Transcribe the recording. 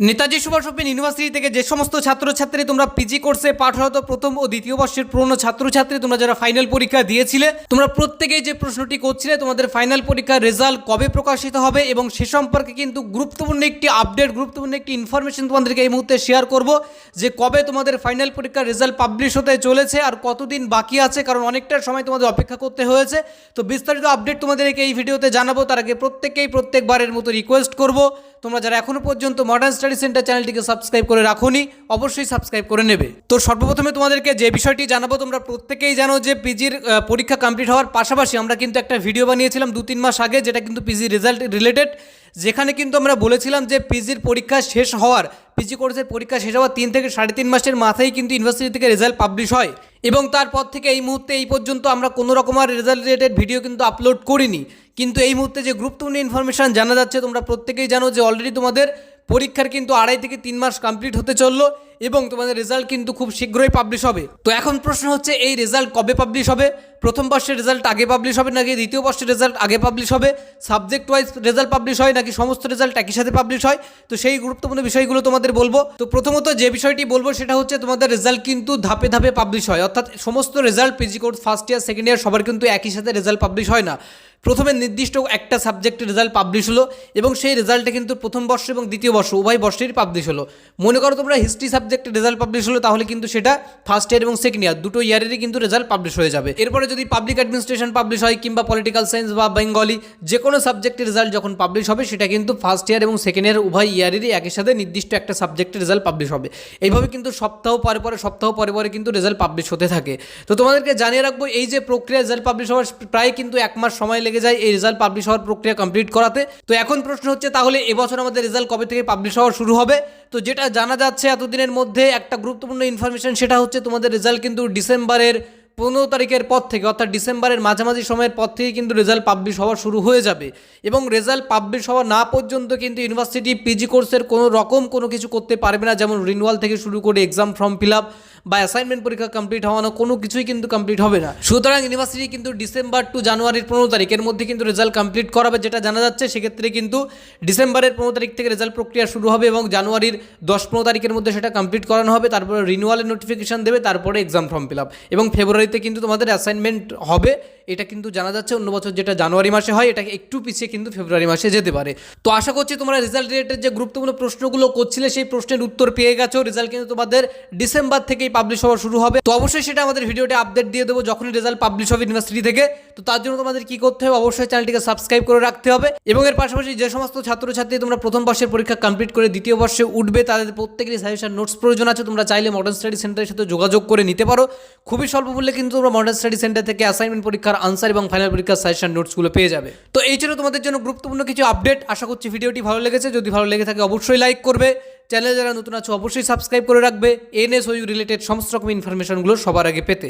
Netaji Subhash open university থেকে যে সমস্ত ছাত্রছাত্রী তোমরা পিজি কোর্সে পাঠরত প্রথম ও দ্বিতীয় বর্ষের পুরনো ছাত্রছাত্রী তোমরা যারা ফাইনাল পরীক্ষা দিয়েছিলে, তোমরা প্রত্যেকেই যে প্রশ্নটি করছিলে, তোমাদের ফাইনাল পরীক্ষার রেজাল্ট কবে প্রকাশিত হবে এবং সে সম্পর্কে কিন্তু গুরুত্বপূর্ণ একটি আপডেট গুরুত্বপূর্ণ একটি ইনফরমেশন তোমাদেরকে এই মুহূর্তে শেয়ার করব যে কবে তোমাদের ফাইনাল পরীক্ষার রেজাল্ট পাবলিশ হতে চলেছে আর কতদিন বাকি আছে, কারণ অনেকটা সময় তোমাদের অপেক্ষা করতে হয়েছে। তো বিস্তারিত আপডেট তোমাদেরকে এই ভিডিওতে জানাব, তার আগে প্রত্যেককেই প্রত্যেকবারের মতো রিকোয়েস্ট করব। তোমরা যারা এখনও পর্যন্ত মডার্ন স্টাডি সেন্টার চ্যানেলটিকে সাবস্ক্রাইব করে রাখোনি, অবশ্যই সাবস্ক্রাইব করে নেবে। তো সর্বপ্রথমে তোমাদেরকে যে বিষয়টি জানাব, তোমরা প্রত্যেকেই জানো যে পিজির পরীক্ষা কমপ্লিট হওয়ার পাশাপাশি আমরা কিন্তু একটা ভিডিও বানিয়েছিলাম দু তিন মাস আগে, যেটা কিন্তু পিজি রেজাল্ট রিলেটেড যেখানে কিন্তু আমরা বলেছিলাম যে পিজির পরীক্ষা শেষ হওয়ার পিজি কোর্সের পরীক্ষা শেষ হওয়ার তিন থেকে সাড়ে তিন মাসের মাথায় কিন্তু ইউনিভার্সিটি থেকে রেজাল্ট পাবলিশ হয়। এবং তারপর থেকে এই মুহূর্তে এই পর্যন্ত আমরা কোনো রকম আর রেজাল্ট রিলেটেড ভিডিও কিন্তু আপলোড করিনি। কিন্তু এই মুহূর্তে যে গুরুত্বপূর্ণ ইনফরমেশান জানা যাচ্ছে, তোমরা প্রত্যেকেই জানো যে অলরেডি তোমাদের পরীক্ষার কিন্তু আড়াই থেকে তিন মাস কমপ্লিট হতে চলল এবং তোমাদের রেজাল্ট কিন্তু খুব শীঘ্রই পাবলিশ হবে। তো এখন প্রশ্ন হচ্ছে, এই রেজাল্ট কবে পাবলিশ হবে? প্রথম বর্ষের রেজাল্ট আগে পাবলিশ হবে নাকি দ্বিতীয় বর্ষের রেজাল্ট আগে পাবলিশ হবে? সাবজেক্ট ওয়াইজ রেজাল্ট পাবলিশ হয় নাকি সমস্ত রেজাল্ট একই সাথে পাবলিশ হয়? তো সেই গুরুত্বপূর্ণ বিষয়গুলো তোমাদের বলব। তো প্রথমত যে বিষয়টি বলব সেটা হচ্ছে, তোমাদের রেজাল্ট কিন্তু ধাপে ধাপে পাবলিশ হয়। অর্থাৎ সমস্ত result PG course first year second year সবার কিন্তু একই সাথে রেজাল্ট পাবলিশ হয় না। প্রথমে নির্দিষ্ট একটা সাবজেক্টের রেজাল্ট পাবলিশ হলো এবং সেই রেজাল্টে কিন্তু প্রথম বর্ষ এবং দ্বিতীয় বর্ষ, উভয় বর্ষেরই পাবলিশ হলো। মনে করো তোমরা হিস্ট্রি সাবজেক্টের রেজাল্ট পাবলিশ হলো, তাহলে কিন্তু সেটা ফার্স্ট ইয়ার এবং সেকেন্ড ইয়ার দুটো ইয়ারেরই কিন্তু রেজাল্ট পাবলিশ হয়ে যাবে। এরপরে যদি পাবলিক অ্যাডমিনিস্ট্রেশন পাবলিশ হয়, কিংবা পলিটিক্যাল সায়েন্স বা বেঙ্গলি যে কোনো সাবজেক্টের রেজাল্ট যখন পাবলিশ হবে, সেটা কিন্তু ফার্স্ট ইয়ার এবং সেকেন্ড ইয়ার উভয় ইয়ারেরই একই সাথে নির্দিষ্ট একটা সাবজেক্টের রেজাল্ট পাবলিশ হবে। এইভাবে কিন্তু সপ্তাহ পরে পরে, সপ্তাহ পরে পরে কিন্তু রেজাল্ট পাবলিশ হতে থাকে। তো তোমাদেরকে জানিয়ে রাখব, এই যে প্রক্রিয়া রেজাল্ট পাবলিশ হওয়ার প্রায় কিন্তু এক মাস সময় লেগে যায়, এই রেজাল্ট পাবলিশ হওয়ার প্রক্রিয়া কমপ্লিট করাতে। তো এখন প্রশ্ন হচ্ছে, তাহলে এবছর আমাদের রেজাল্ট কবে থেকে পাবলিশ হওয়া শুরু হবে? তো যেটা জানা যাচ্ছে এতদিনের মধ্যে, একটা গুরুত্বপূর্ণ ইনফরমেশন সেটা হচ্ছে, তোমাদের রেজাল্ট কিন্তু ডিসেম্বরের পনেরো তারিখের পর থেকে, অর্থাৎ ডিসেম্বরের মাঝামাঝি সময়ের পর থেকে কিন্তু রেজাল্ট পাবলিশ হওয়া শুরু হয়ে যাবে। এবং রেজাল্ট পাবলিশ হওয়া না পর্যন্ত কিন্তু ইউনিভার্সিটি পিজি কোর্সের কোনো রকম কোনো কিছু করতে পারবে না, যেমন রিনুয়াল থেকে শুরু করে এক্সাম ফর্ম ফিল আপ বা অ্যাসাইনমেন্ট পরীক্ষা কমপ্লিট হওয়ানো কোনো কিছুই কিন্তু কমপ্লিট হবে না। সুতরাং ইউনিভার্সিটি কিন্তু ডিসেম্বর টু জানুয়ারির পনেরো তারিখের মধ্যে কিন্তু রেজাল্ট কমপ্লিট করাবে যেটা জানা যাচ্ছে। সেক্ষেত্রে কিন্তু ডিসেম্বরের পনেরো তারিখ থেকে রেজাল্ট প্রক্রিয়া শুরু হবে এবং জানুয়ারির দশ পনেরো তারিখের মধ্যে সেটা কমপ্লিট করানো হবে। তারপরে রিনিউয়ালের নোটিফিকেশান দেবে, তারপরে এক্সাম ফর্ম ফিল আপ এবং ফেব্রুয়ারিতে কিন্তু তোমাদের অ্যাসাইনমেন্ট হবে। এটা কিন্তু জানা যাচ্ছে অন্য বছর যেটা জানুয়ারি মাসে হয় এটা একটু পিছিয়ে কিন্তু ফেব্রুয়ারি মাসে যেতে পারে। তো আশা করছি তোমরা রেজাল্ট রিলেটেড যে গুরুত্বপূর্ণ প্রশ্নগুলো করছিলে, সেই প্রশ্নের উত্তর পেয়ে গেছো। রেজাল্ট কিন্তু তোমাদের ডিসেম্বর থেকেই পাবলিশ হওয়া শুরু হবে। তো অবশ্যই সেটা আমাদের ভিডিওতে আপডেট দিয়ে দেবো, যখনই রেজাল্ট পাবলিশ হবে ইউনিভার্সিটি থেকে। তো তার জন্য তোমাদের কি করতে হবে, অবশ্যই চ্যানেলটিকে সাবস্ক্রাইব করে রাখতে হবে। এবং এর পাশাপাশি যে সমস্ত ছাত্রছাত্রী তোমরা প্রথম বর্ষের পরীক্ষা কমপ্লিট করে দ্বিতীয় বর্ষে উঠবে, তাদের প্রত্যেকেরই সাজেশন নোটস প্রয়োজন আছে, তোমরা চাইলে মডার্ন স্টাডি সেন্টারের সাথে যোগাযোগ করে নিতে পারো। খুবই স্বল্প মূল্যে কিন্তু তোমরা মডার্ন স্টাডি সেন্টার থেকে অ্যাসাইনমেন্ট পরীক্ষার আনসার এবং ফাইনাল পরীক্ষার সাজেশন নোটসগুলো পেয়ে যাবে। তো এই ছিল তোমাদের জন্য গুরুত্বপূর্ণ কিছু আপডেট আশা করছি ভিডিওটি ভালো লেগেছে। যদি ভালো লেগে থাকে অবশ্যই লাইক করবে। চ্যানেল যারা নতুন আছো, অবশ্যই সাবস্ক্রাইব করে রাখবে। এনএসওইউ রিলেটেড সমস্ত রকম ইনফরমেশনগুলো সবার আগে পেতে।